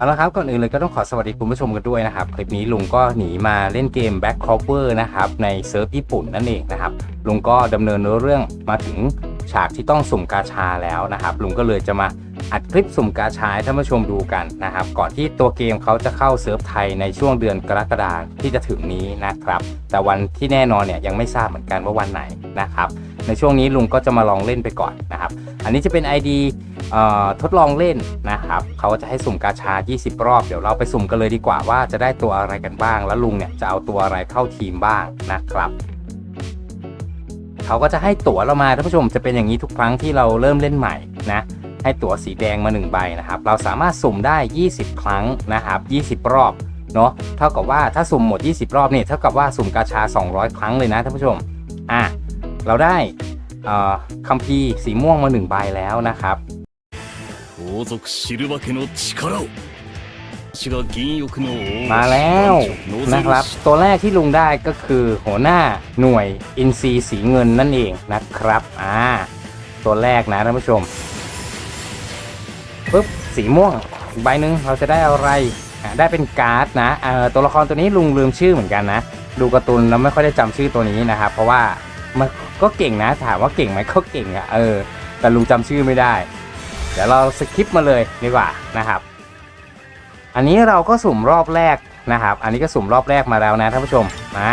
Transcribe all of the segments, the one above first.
เอาละครับก่อนอื่นเลยก็ต้องขอสวัสดีคุณผู้ชมกันด้วยนะครับ คลิปนี้ลุงก็หนีมาเล่นเกม Back Cover นะครับ ในเซิร์ฟญี่ปุ่นนั่นเองนะครับ ลุงก็ดำเนินเรื่องมาถึงฉากที่ต้องสุ่มกาชาแล้วนะครับ ลุงก็เลยจะมาอัดคลิปสุ่มกาชาให้ท่านผู้ชมดูกันนะครับ ก่อนที่ตัวเกมเขาจะเข้าเซิร์ฟไทยในช่วงเดือนกรกฎาคมที่จะถึงนี้นะครับ แต่วันที่แน่นอนเนี่ยยังไม่ทราบเหมือนกันว่าวันไหนนะครับ ในช่วงนี้ลุงก็จะมาลองเล่นไปก่อนนะครับ อันนี้จะเป็น ID เอ่อทดลองเล่นนะครับเขาจะให้สุ่มกาชา 20 รอบ เดี๋ยวเราไปสุ่มกันเลยดีกว่าว่าจะได้ตัวอะไรกันบ้าง แล้วลุงเนี่ยจะเอาตัวอะไรเข้าทีมบ้างนะครับเขาก็จะให้ตั๋วเรามาท่านผู้ชมจะเป็นอย่างนี้ทุกครั้งที่เราเริ่มเล่นใหม่นะให้ตั๋วสีแดงมา1ใบนะครับเราสามารถสุ่มได้ 20 ครั้งนะครับ20 รอบเนาะเท่ากับว่าถ้าสุ่มหมด 20 รอบเนี่ยเท่ากับว่าสุ่มกาชา 200 ครั้งเลยนะท่านผู้ชมอะ เราได้คัมภีร์สีม่วงมาหนึ่งใบแล้วนะครับมาแล้วนะครับ ตัวแรกที่ลุงได้ก็คือหัวหน้าหน่วยอินซีสีเงินนั่นเองนะครับอ่าตัวแรกนะท่านผู้ชมปุ๊บสีม่วงใบหนึ่งเราจะได้อะไรได้เป็นการ์ดนะตัวละครตัวนี้ลุงลืมชื่อเหมือนกันนะ ดูการ์ตูนแล้วไม่ค่อยได้จำชื่อตัวนี้นะครับ เพราะว่าไม่ ก็เก่งนะถามว่าเก่งไหมก็เก่งอะเออ แต่ลุงจำชื่อไม่ได้ เดี๋ยวเราสคิปมาเลยดีกว่านะครับ อันนี้เราก็สุ่มรอบแรกนะครับ อันนี้ก็สุ่มรอบแรกมาแล้วนะท่านผู้ชมมา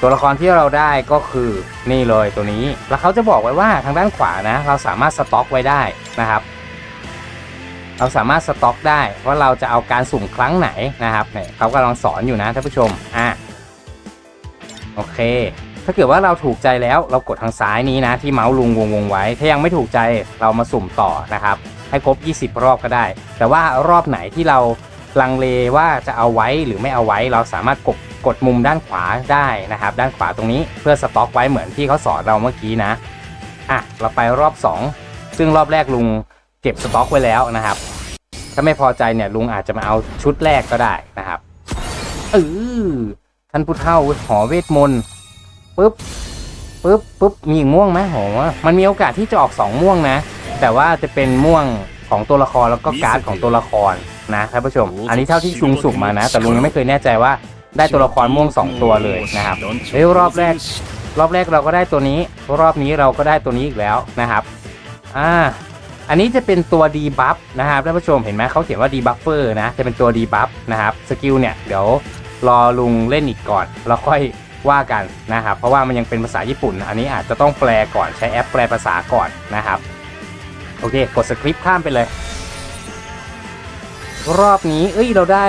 ตัวละครที่เราได้ก็คือนี่เลยตัวนี้ แล้วเขาจะบอกไว้ว่าทางด้านขวานะ เราสามารถสต็อกไว้ได้นะครับ เราสามารถสต็อกได้ว่าเราจะเอาการสุ่มครั้งไหนนะครับเนี่ยเขากำลังสอนอยู่นะท่านผู้ชมอะโอเค ถ้าเกิดว่าเราถูกใจแล้วเรากดทางซ้ายนี้นะ ที่เมาส์ลุงวงวงๆไว้ ถ้ายังไม่ถูกใจเรามาสุ่มต่อนะครับ ให้ครบ 20 รอบก็ได้ แต่ว่ารอบไหนที่เราลังเลว่าจะเอาไว้หรือไม่เอาไว้ เราสามารถกดกดมุมด้านขวาได้นะครับ ด้านขวาตรงนี้เพื่อสต็อกไว้เหมือนที่เขาสอนเราเมื่อกี้นะอะเราไปรอบ 2 ซึ่งรอบแรกลุงเก็บสต็อกไว้แล้วนะครับ ถ้าไม่พอใจเนี่ยลุงอาจจะมาเอาชุดแรกก็ได้นะครับเออท่านผู้เฒ่าหอเวทมนต์ ปุ๊บปุ๊บปุ๊บมีอีกม่วงไหมโหมันมีโอกาสที่จะออกสองม่วงนะ แต่ว่าจะเป็นม่วงของตัวละครแล้วก็การ์ดของตัวละครนะท่านผู้ชม อันนี้เท่าที่ลุงสุ่มมานะ แต่ลุงยังไม่เคยแน่ใจว่าได้ตัวละครม่วงสองตัวเลยนะครับเฮ้ยรอบแรก รอบแรกเราก็ได้ตัวนี้ รอบนี้เราก็ได้ตัวนี้อีกแล้วนะครับอ่าอันนี้จะเป็นตัวดีบัฟนะครับท่านผู้ชมเห็นไหมเขาเขียนว่าดีบัฟเฟอร์นะ จะเป็นตัวดีบัฟนะครับสกิลเนี่ยเดี๋ยวรอลุงเล่นอีกก่อนแล้วค่อย ว่ากันนะครับ เพราะว่ามันยังเป็นภาษาญี่ปุ่น อันนี้อาจจะต้องแปลก่อนใช้แอปแปลภาษาก่อนนะครับ โอเค กดสคริปต์ข้ามไปเลย รอบนี้ เอ้ยเราได้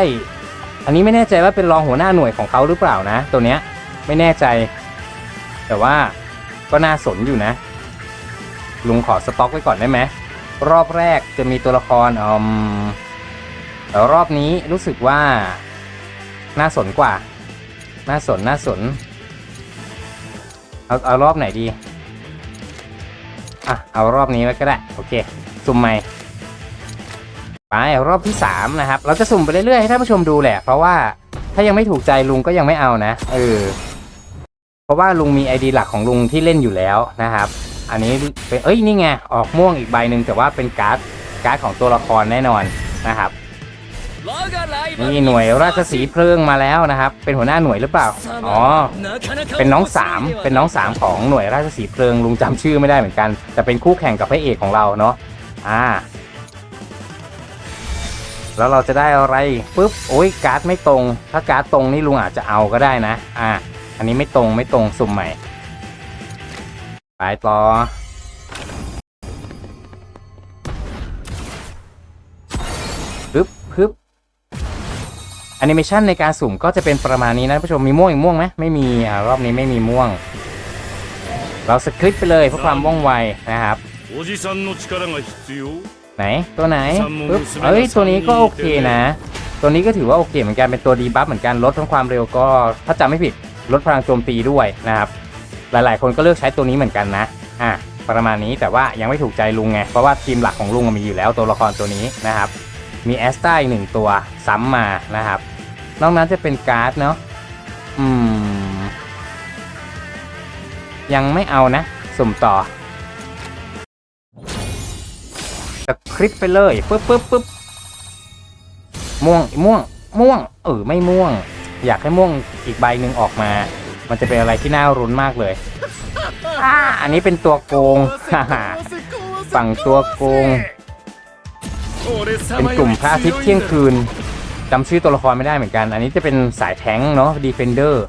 อันนี้ไม่แน่ใจว่าเป็นรองหัวหน้าหน่วยของเขาหรือเปล่านะ ตัวเนี้ยไม่แน่ใจ แต่ว่าก็น่าสนอยู่นะ ลุงขอสต็อกไว้ก่อนได้ไหมรอบแรกจะมีตัวละครอืมแต่รอบนี้รู้สึกว่าน่าสนกว่า น่าสนน่าสน เอาเอารอบไหนดี อะ เอารอบนี้ไว้ก็ได้ โอเค สุ่มใหม่ ไปรอบที่ 3 นะครับ เราจะสุ่มไปเรื่อยๆ ให้ท่านผู้ชมดูแหละ เพราะว่าถ้ายังไม่ถูกใจลุงก็ยังไม่เอานะ เออ เพราะว่าลุงมีไอดีหลักของลุงที่เล่นอยู่แล้วนะครับ อันนี้เป็นเอ้ย นี่ไง ออกม่วงอีกใบหนึ่งแต่ว่าเป็นการ์ด การ์ดของตัวละครแน่นอนนะครับ นี่หน่วยราชสีเพลิงมาแล้วนะครับ เป็นหัวหน้าหน่วยหรือเปล่า อ๋อ เป็นน้องสามเป็นน้องสามของหน่วยราชสีเพลิงลุงจำชื่อไม่ได้เหมือนกัน แต่เป็นคู่แข่งกับพระเอกของเราเนาะ อ่า แล้วเราจะได้อะไรปุ๊บ โอ้ยการ์ดไม่ตรง ถ้าการ์ดตรงนี่ลุงอาจจะเอาก็ได้นะ อ่า อันนี้ไม่ตรงไม่ตรงสุ่มใหม่ ไปต่อ แอนิเมชันในการสุ่มก็จะเป็นประมาณนี้นะผู้ชมมีม่วงอีกม่วงไหมไม่มีอ่ารอบนี้ไม่มีม่วง เราสคริปไปเลยเพื่อความว่องไวนะครับไหนตัวไหนปึ๊บเอ้ยตัวนี้ก็โอเคนะ ตัวนี้ก็ถือว่าโอเคเหมือนกันเป็นตัวดีบัฟเหมือนกันลดทั้งความเร็วก็ถ้าจำไม่ผิดลดพลังโจมตีด้วยนะครับ หลาย ๆ คนก็เลือกใช้ตัวนี้เหมือนกันนะอะประมาณนี้แต่ว่ายังไม่ถูกใจลุงไงเพราะว่าทีมหลักของลุงมีอยู่แล้วตัวละครตัวนี้นะครับ มีแอสตาอีกหนึ่งตัวซ้ำมานะครับ นอกนั้นจะเป็นการ์ดเนาะอืม ยังไม่เอานะ สุ่มต่อสคริปไปเลยปึ๊บปึ๊บปึ๊บม่วงม่วงม่วงเออไม่ม่วง อยากให้ม่วงอีกใบหนึ่งออกมา มันจะเป็นอะไรที่น่ารุนมากเลยอ่าอันนี้เป็นตัวโกงฝั่งตัวโกง เป็นกลุ่มพระอาทิตย์เที่ยงคืนจำชื่อตัวละครไม่ได้เหมือนกัน อันนี้จะเป็นสายแท้งค์เนาะดีเฟนเดอร์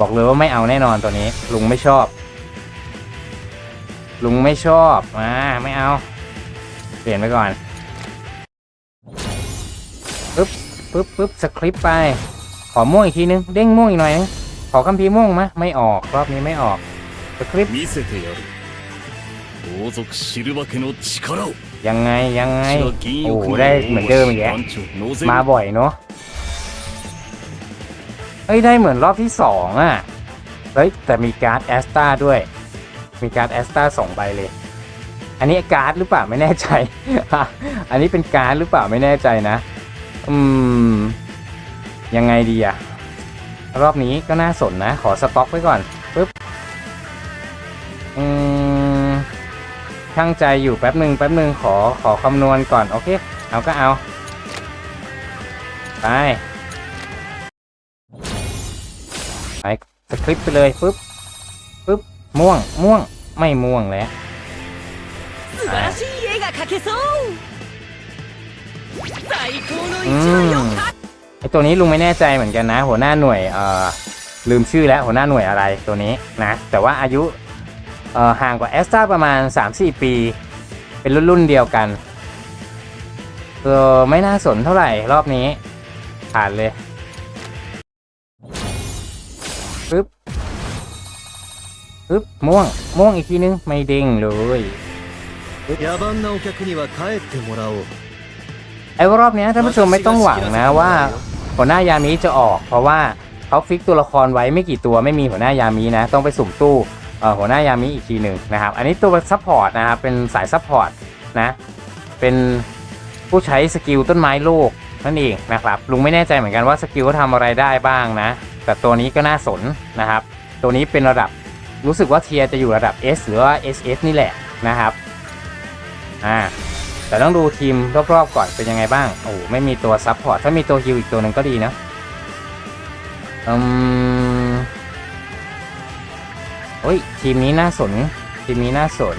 บอกเลยว่าไม่เอาแน่นอนตัวนี้ ลุงไม่ชอบ ลุงไม่ชอบอ่าไม่เอา เปลี่ยนไปก่อนปึ๊บปึ๊บปึ๊บสคริปต์ไป ขอม่วงอีกทีนึง เด้งม่วงอีกหน่อยนึงขอคัมภีร์ม่วงมะไม่ออกรอบนี้ไม่ออกสคริปต์ 見せてやる王族シルバ家の力を ยังไงยังไง โอ้ได้เหมือนเดิมอีกแล้วมาบ่อยเนาะเอ้ยได้เหมือนรอบที่สองอะ เฮ้ยแต่มีการ์ดแอสตาด้วย มีการ์ดแอสตาสองใบเลย อันนี้การ์ดหรือเปล่าไม่แน่ใจ อันนี้เป็นการ์ดหรือเปล่าไม่แน่ใจนะ อืม ยังไงดีอะรอบนี้ก็น่าสนนะ ขอสต็อกไว้ก่อนปึ๊บ ช่างใจอยู่แป๊บหนึ่งแป๊บหนึ่งขอขอคำนวณก่อน โอเค เอาก็เอา ไป ไปสคริปต์ไปเลยปุ๊บปุ๊บม่วงม่วงไม่ม่วงแล้วไอตัวนี้ลุงไม่แน่ใจเหมือนกันนะ หัวหน้าหน่วยเอ่อลืมชื่อแล้วหัวหน้าหน่วยอะไรตัวนี้นะ แต่ว่าอายุ ห่างกว่าแอสตราประมาณ 3-4 ปี เป็นรุ่นรุ่นเดียวกันเออไม่น่าสนเท่าไหร่รอบนี้ ผ่านเลยปึ๊บปึ๊บม่วง ม่วงอีกทีนึง ไม่เด้งเลยไอ้รอบนี้ท่านผู้ชมไม่ต้องหวังนะว่าหัวหน้ายามีจะออก เพราะว่าเขาฟิกตัวละครไว้ไม่กี่ตัวไม่มีหัวหน้ายามีนะ ต้องไปสุ่มตู้ หัวหน้ายามีอีกทีหนึ่งนะครับ อันนี้ตัวซัพพอร์ตนะครับเป็นสายซัพพอร์ตนะเป็นผู้ใช้สกิลต้นไม้โลกนั่นเองนะครับลุงไม่แน่ใจเหมือนกันว่าสกิลเขาทำอะไรได้บ้างนะ แต่ตัวนี้ก็น่าสนนะครับ ตัวนี้เป็นระดับรู้สึกว่าเทียร์จะอยู่ระดับ S หรือว่า SS นี่แหละนะครับอ่าแต่ต้องดูทีมรอบๆก่อนเป็นยังไงบ้างโอ้ไม่มีตัวซับพอร์ตถ้ามีตัวฮิลอีกตัวหนึ่งก็ดีนะอืม โอ้ย ทีมนี้น่าสน ทีมนี้น่าสน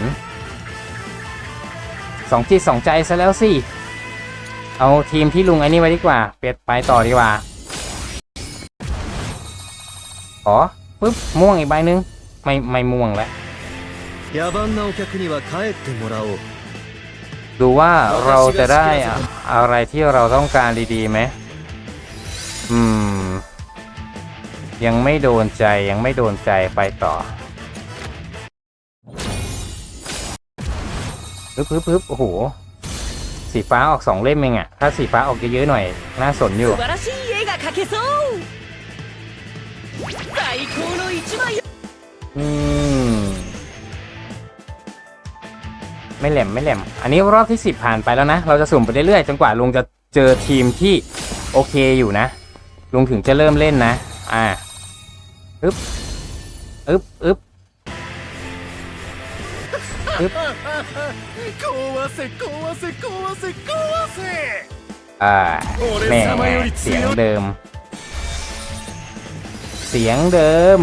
สองจิตสองใจซะแล้วสิ เอาทีมที่ลุงไอ้นี่ไว้ดีกว่า เปลี่ยนไปต่อดีกว่าอ๋อปึ๊บ ม่วงอีกใบนึง ไม่ไม่ม่วงแล้วดูว่าเราจะได้อะไรที่เราต้องการดีๆไหมอืม ยังไม่โดนใจยังไม่โดนใจไปต่อ ปึ๊บปึ๊บๆโอ้โห สีฟ้าออกสองเล่มเองอะถ้าสีฟ้าออกเยอะๆหน่อย น่าสนอยู่ อืม ไม่แหลมไม่แหลม อันนี้รอบที่ 10 ผ่านไปแล้วนะ เราจะสุ่มไปเรื่อยๆ จนกว่าลุงจะเจอทีมที่โอเคอยู่นะ ลุงถึงจะเริ่มเล่นนะ อ่าอึ๊บอึ๊บอึ๊บอึ๊บ 壊せ壊せ壊せ壊せ อ่า แหม่ 俺様より เสียง 強い เดิม เสียงเดิม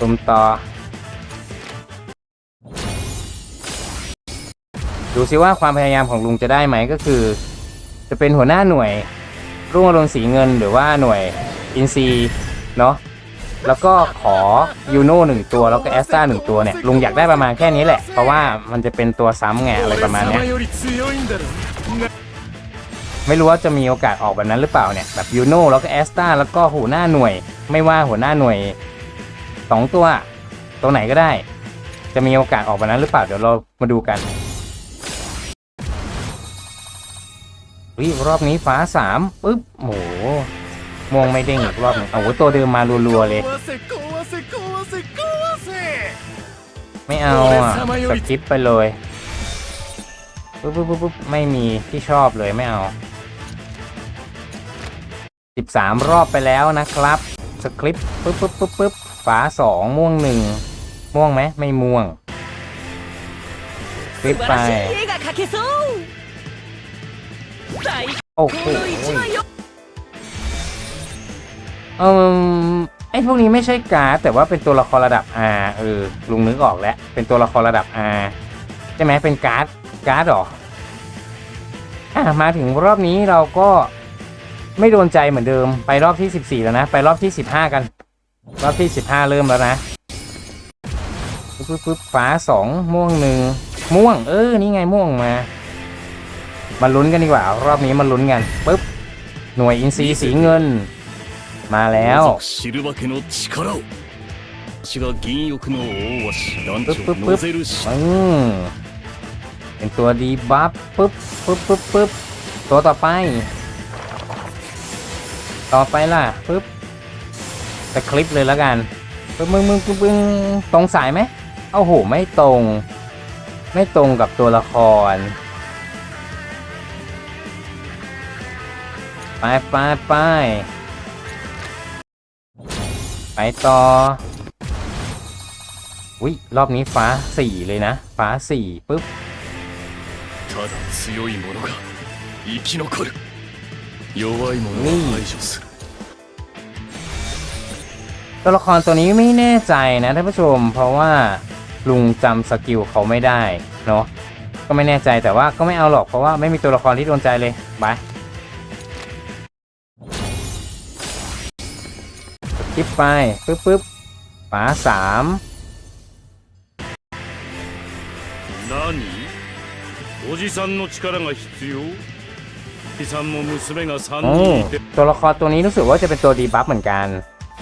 ตุมต่อ ดูซิว่าความพยายามของลุงจะได้ไหมก็คือ จะเป็นหัวหน้าหน่วยรุ่งอรุณสีเงินหรือว่าหน่วยอินซีเนาะ แล้วก็ขอยูโน่หนึ่งตัวแล้วก็แอสตาหนึ่งตัวเนี่ยลุงอยากได้ประมาณแค่นี้แหละ เพราะว่ามันจะเป็นตัวซ้ำไงอะไรประมาณนี้ไม่รู้ว่าจะมีโอกาสออกแบบนั้นหรือเปล่าเนี่ยแบบยูโน่แล้วก็แอสตาแล้วก็หัวหน้าหน่วย ไม่ว่าหัวหน้าหน่วยสองตัว ตัวไหนก็ได้ จะมีโอกาสออกแบบนั้นหรือเปล่าเดี๋ยวเรามาดูกันวิรอบนี้ฟ้าสามปุ๊บโห ม่วงไม่เด้งอีกรอบว่งโอ้โหตัวเดิมมารัวๆเลย ไม่เอาอะสกิปไปเลยปุ๊บปุ๊บปุ๊บไม่มีที่ชอบเลยไม่เอา 13 รอบไปแล้วนะครับสคริปปุ๊บปุ๊บปุ๊บปุ๊บฝาสองม่วงหนึ่งม่วงไหมไม่ม่วงคลิปไปโอ้โห เออไอพวกนี้ไม่ใช่การ์ดแต่ว่าเป็นตัวละครระดับ R เออลุงนึกออกแล้ว เป็นตัวละครระดับ R ใช่ไหมเป็นการ์ดการ์ดหรออะมาถึงรอบนี้เราก็ไม่โดนใจเหมือนเดิมไปรอบที่ 14 แล้วนะ ไปรอบที่ 15 กัน รอบที่ 15 เริ่มแล้วนะปึ๊บปึ๊บฟ้าสองม่วงหนึ่งม่วง เออ นี่ไงม่วงมา มาลุ้นกันดีกว่า รอบนี้มาลุ้นกันปึ๊บหน่วยอินซีสีเงิน มาแล้ว 王族シルバ家の力を私が銀翼の大鷲団長ノゼルシ อืมเป็นตัวดีบัฟปึ๊บปึ๊บปึ๊บปึ๊บตัวต่อไป ต่อไปล่ะปึ๊บสคลิปเลยแล้วกันปึ๊บมึงมึงมึงมึงตรงสายไหมเอ้าโห ไม่ตรง ไม่ตรงกับตัวละคร ไปไปไป ไปต่อ อุ้ยรอบนี้ฟ้าสี่เลยนะ ฟ้าสี่ปุ๊บนี่ตัวละครตัวนี้ไม่แน่ใจนะท่านผู้ชม เพราะว่าลุงจำสกิลเขาไม่ได้เนาะก็ไม่แน่ใจแต่ว่าก็ไม่เอาหรอกเพราะว่าไม่มีตัวละครที่โดนใจเลย ไป คลิปไปปึ๊บปึ๊บฟ้าสาม 何おじさんの力が必要おじさんも娘が3 โอ้ 人いて ตัวละครตัวนี้รู้สึกว่าจะเป็นตัวดีบัฟเหมือนกัน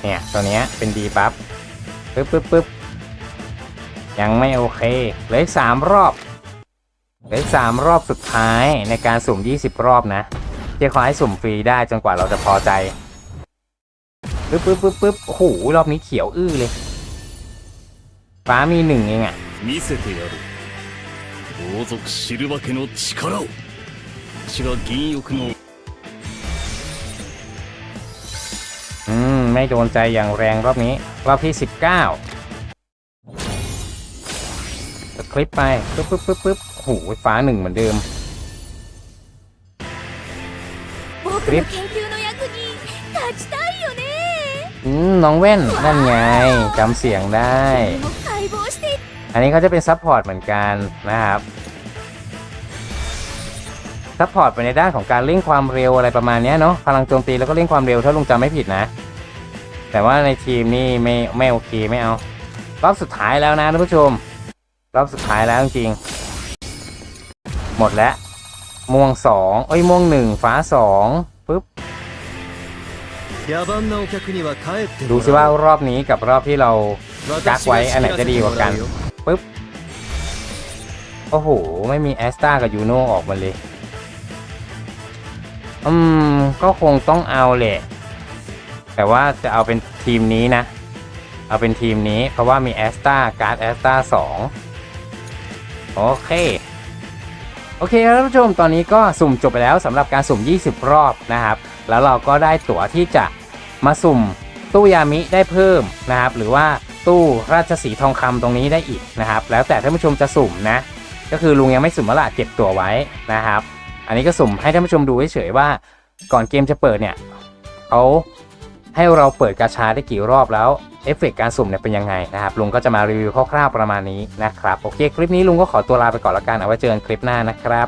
เนี่ย ตัวเนี้ยเป็นดีบัฟปึ๊บปึ๊บปึ๊บยังไม่โอเคเหลืออีกสามรอบเหลืออีกสามรอบสุดท้ายในการสุ่ม 20 รอบนะเจ๊ขอให้สุ่มฟรีได้จนกว่าเราจะพอใจ ปึ๊บปึ๊บปึ๊บปึ๊บโอ้โหรอบนี้เขียวอื้อเลย ฟ้ามีหนึ่งเองอะ 見せてやろう王族シルバ家の力を私が銀翼の อืม ไม่โดนใจอย่างแรงรอบนี้ รอบที่ 19สคลิปไปปึ๊บปึ๊บปึ๊บปึ๊บโอ้โหฟ้าหนึ่งเหมือนเดิม 僕の研究の น้องแว่นนั่นไงจำเสียงได้ อันนี้เขาจะเป็นซัพพอร์ตเหมือนกันนะครับซัพพอร์ตไปในด้านของการเร่งความเร็วอะไรประมาณนี้เนาะพลังโจมตีแล้วก็เร่งความเร็วถ้าลุงจำไม่ผิดนะ แต่ว่าในทีมนี่ไม่ไม่โอเคไม่เอารอบสุดท้ายแล้วนะท่านผู้ชมรอบสุดท้ายแล้วจริงหมดแล้วม่วงสองเอ้ยม่วงหนึ่งฟ้าสอง ดูซิว่ารอบนี้กับรอบที่เราจักไว้อันไหนจะดีกว่ากันปึ๊บโอ้โห ไม่มีแอสตากับยูโนออกมาเลย อืม ก็คงต้องเอาแหละ แต่ว่าจะเอาเป็นทีมนี้นะ เอาเป็นทีมนี้ เพราะว่ามีแอสตาการ์ดแอสตาสองโอเค โอเคท่านผู้ชมตอนนี้ก็สุ่มจบไปแล้วสำหรับการสุ่ม 20 รอบนะครับ แล้วเราก็ได้ตั๋วที่จะมาสุ่มตู้ยามิได้เพิ่มนะครับ หรือว่าตู้ราชสีทองคำตรงนี้ได้อีกนะครับ แล้วแต่ท่านผู้ชมจะสุ่มนะ ก็คือลุงยังไม่สุ่มแล้วล่ะเก็บตั๋วไว้นะครับ อันนี้ก็สุ่มให้ท่านผู้ชมดูเฉยๆว่า ก่อนเกมจะเปิดเนี่ยเขาให้เราเปิดกาชาได้กี่รอบแล้วเอฟเฟกต์การสุ่มเนี่ยเป็นยังไงนะครับลุงก็จะมารีวิวคร่าวๆประมาณนี้นะครับ โอเค คลิปนี้ลุงก็ขอตัวลาไปก่อนละกันเอาไว้เจอกันคลิปหน้านะครับ